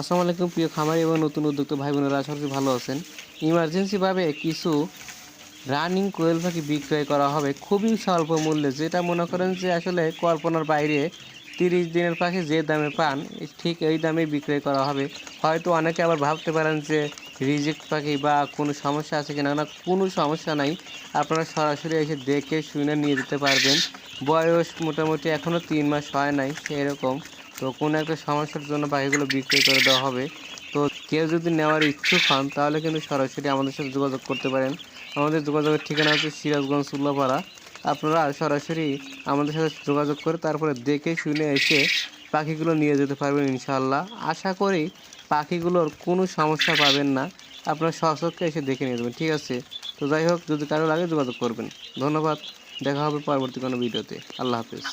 আসসালামু আলাইকুম, প্রিয় খামারি এবং নতুন উদ্যোক্তা ভাই বোনেরা, আশা করছি ভালো আছেন। ইমার্জেন্সিভাবে কিছু রানিং কোয়েল পাখি বিক্রয় করা হবে খুবই স্বল্প মূল্যে, যেটা মনে করেন যে আসলে কল্পনার বাইরে তিরিশ দিনের পাখি যে দামে পান, ঠিক এই দামে বিক্রয় করা হবে। হয়তো অনেকে আবার ভাবতে পারেন যে রিজেক্ট পাখি বা কোনো সমস্যা আছে কিনা না, কোনো সমস্যা নাই। আপনারা সরাসরি এসে দেখে শুনে নিয়ে যেতে পারবেন। বয়স মোটামুটি এখনও তিন মাস হয় নাই এরকম তো কোনো একটা সমস্যার জন্য পাখিগুলো বিক্রি করে দেওয়া হবে। তো কেউ যদি নেওয়ার ইচ্ছুক হন, তাহলে কিন্তু সরাসরি আমাদের সাথে যোগাযোগ করতে পারেন। আমাদের যোগাযোগের ঠিকানা হচ্ছে সিরাজগঞ্জ সুল্লাপাড়া আপনারা সরাসরি আমাদের সাথে যোগাযোগ করে তারপরে দেখে শুনে এসে পাখিগুলো নিয়ে যেতে পারবেন ইনশাল্লাহ আশা করি পাখিগুলোর কোনো সমস্যা পাবেন না। আপনারা সচক্ষে এসে দেখে নিয়ে যাবেন, ঠিক আছে? তো যাই হোক, যদি কারও লাগে যোগাযোগ করবেন। ধন্যবাদ, দেখা হবে পরবর্তী কোনো ভিডিওতে। আল্লাহ হাফিজ।